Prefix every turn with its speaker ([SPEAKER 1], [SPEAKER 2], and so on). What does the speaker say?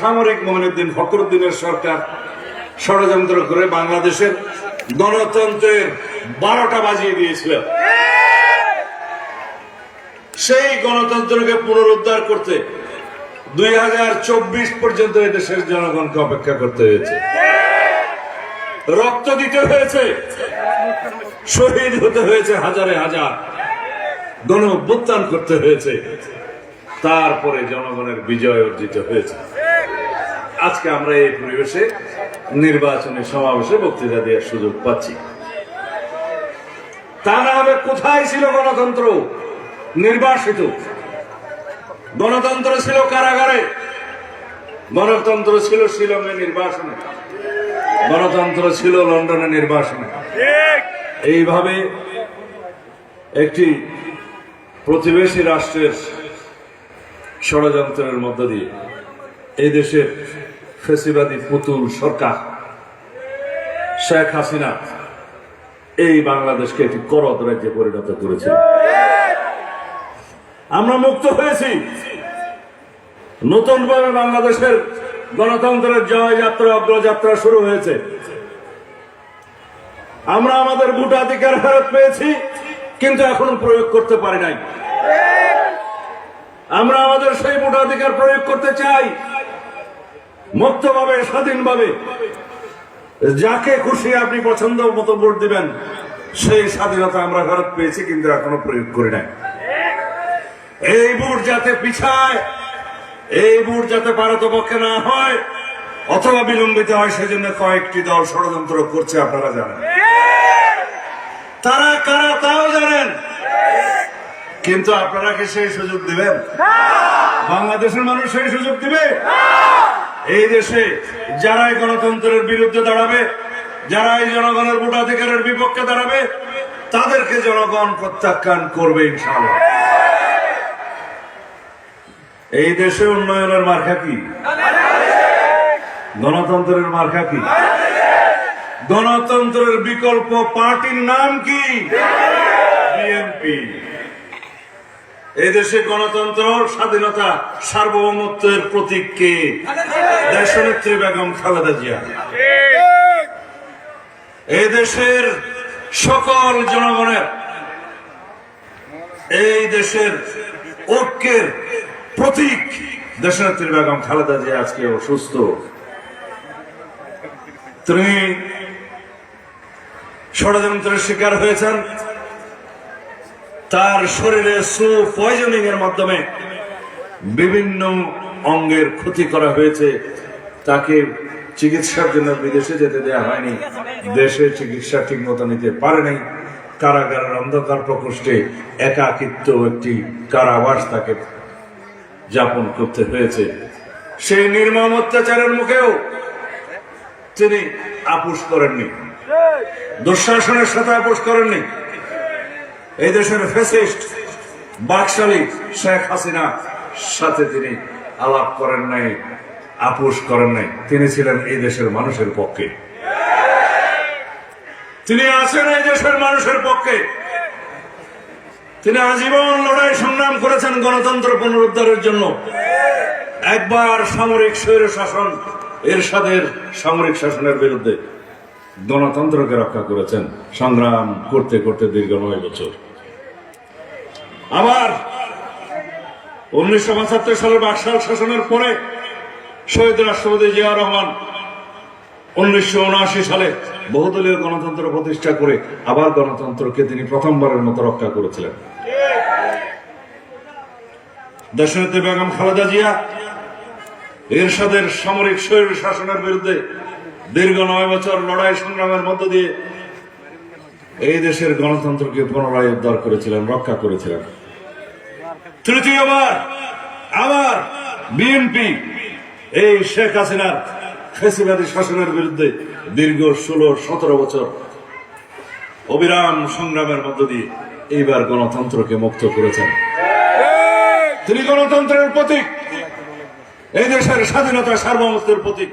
[SPEAKER 1] সামরিক মহিনুদ্দিন ফখরুদ্দিনের সরকার ষড়যন্ত্র করে বাংলাদেশের গণতন্ত্রের বারোটা বাজিয়ে দিয়েছিল সেই গণতন্ত্রকে পুনরুদ্ধার করতে দুই হাজার চব্বিশ পর্যন্ত এদেশের জনগণকে অপেক্ষা করতে হয়েছে। রক্ত দিতে হয়েছে, শহীদ হতে হয়েছে হাজারে হাজার গণ করতে হয়েছে, তারপরে জনগণের বিজয় অর্জিত হয়েছে। আজকে আমরা এই পরিবেশে নির্বাচনী সমাবেশে বক্তৃতা দেওয়ার সুযোগ পাচ্ছি। তা না হলে কোথায় ছিল গণতন্ত্র? নির্বাসিত। গণতন্ত্র ছিল কারাগারে। গণতন্ত্র ছিল শিলংয়ে নির্বাসনে। গণতন্ত্র ছিল লন্ডনে নির্বাসনে। এইভাবে একটি প্রতিবেশী রাষ্ট্রের ষড়যন্ত্রের মধ্য দিয়ে এই দেশের ফেসিবাদী পুতুল সরকার। শেখ হাসিনা এই বাংলাদেশকে একটি করদ রাজ্যে পরিণত করেছিল আমরা মুক্ত হয়েছি। নতুন ভাবে বাংলাদেশের গণতন্ত্রের জয় যাত্রা অগ্রযাত্রা শুরু হয়েছে। আমরা আমাদের ভোটাধিকার ফেরত পেয়েছি, কিন্তু এখনও প্রয়োগ করতে পারি নাই। আমরা আমাদের সেই ভোটাধিকার প্রয়োগ করতে চাই। মুক্তভাবে স্বাধীনভাবে। যাকে খুশি আপনি পছন্দ মতো ভোট দিবেন সেই স্বাধীনতা আমরা ভারত পেয়েছি কিন্তু এখনও প্রয়োগ করি নাই। এই ভোট যাতে পিছায় এই ভোট যাতে পারতপক্ষে না হয় অথবা বিলম্বিত হয় সেজন্য কয়েকটি দল ষড়যন্ত্র করছে আপনারা জানেন। তারা কারা তাও জানেন। কিন্তু আপনারা কি সেই সুযোগ দিবেন? বাংলাদেশের মানুষ সেই সুযোগ দিবে? এই দেশে যারাই গণতন্ত্রের বিরুদ্ধে দাঁড়াবে, যারাই জনগণের ভোটাধিকারের বিপক্ষে দাঁড়াবে, তাদেরকে জনগণ প্রত্যাখ্যান করবে ইনশাআল্লাহ। এই দেশে উন্নয়নের মার্কা কি? গণতন্ত্রের মার্কা কি? গণতন্ত্রের বিকল্প পার্টির নাম কি? বিএনপি। এই দেশে গণতন্ত্র, স্বাধীনতা, সার্বভৌমত্বের প্রতীক কে? দেশনেত্রী বেগম খালেদা জিয়া। এই দেশের সকল জনগণের, এই দেশের ঐক্যের প্রতীক দেশনেত্রী বেগম খালেদা জিয়া আজকে অসুস্থ। তিনি ষড়যন্ত্রের শিকার হয়েছেন। তার শরীরে সু পয়জনিং এর মাধ্যমে বিভিন্ন অঙ্গের ক্ষতি করা হয়েছে। তাকে চিকিৎসার জন্য বিদেশে যেতে দেওয়া হয়নি। দেশে চিকিৎসা ঠিক মতো নিতে পারে নাই। কারাগারের অন্ধকার প্রকোষ্ঠে একাকিত্ব একটি কারাবাস তাকে যাপন করতে হয়েছে। সেই নির্মম অত্যাচারের মুখেও তিনি আপোষ করেননি। দুঃশাসনের সাথে আপোষ করেননি। এই দেশের ফেসিস্ট বাকশালী শেখ হাসিনা, সাথে তিনি আলাপ করেন নাই, আপোষ করেন নাই। তিনি ছিলেন এই দেশের মানুষের পক্ষে। তিনি আছেন এই দেশের মানুষের পক্ষে। তিনি আজীবন লড়াই সংগ্রাম করেছেন গণতন্ত্র পুনরুদ্ধারের জন্য। একবার সামরিক স্বৈর শাসন এরশাদের সামরিক শাসনের বিরুদ্ধে গণতন্ত্রকে রক্ষা করেছেন। সংগ্রাম করতে করতে দীর্ঘ নয় বছর। আবার উনিশশো পঁচাত্তর সালের বাকশাল শাসনের পরে শহীদ রাষ্ট্রপতি জিয়া রহমান উনিশশো উনআশি সালে বহুদলীয় গণতন্ত্র প্রতিষ্ঠা করে আবার গণতন্ত্রকে তিনি প্রথমবারের মতো রক্ষা করেছিলেন। দেশনেত্রী বেগম খালেদা জিয়া এরশাদের সামরিক শৈর শাসনের বিরুদ্ধে দীর্ঘ নয় বছর লড়াই সংগ্রামের মধ্য দিয়ে এই দেশের গণতন্ত্রকে পুনরায় উদ্ধার করেছিলেন, রক্ষা করেছিলেন। তৃতীয়বার আবার বিএনপি এই শেখ হাসিনার ফেসিবাদী শাসনের বিরুদ্ধে দীর্ঘ ষোলো, সতেরো বছর অবিরাম সংগ্রামের মধ্য দিয়ে এইবার গণতন্ত্রকে মুক্ত করেছেন। তিনি গণতন্ত্রের প্রতীক, এই দেশের স্বাধীনতা সার্বভৌমত্বের প্রতীক।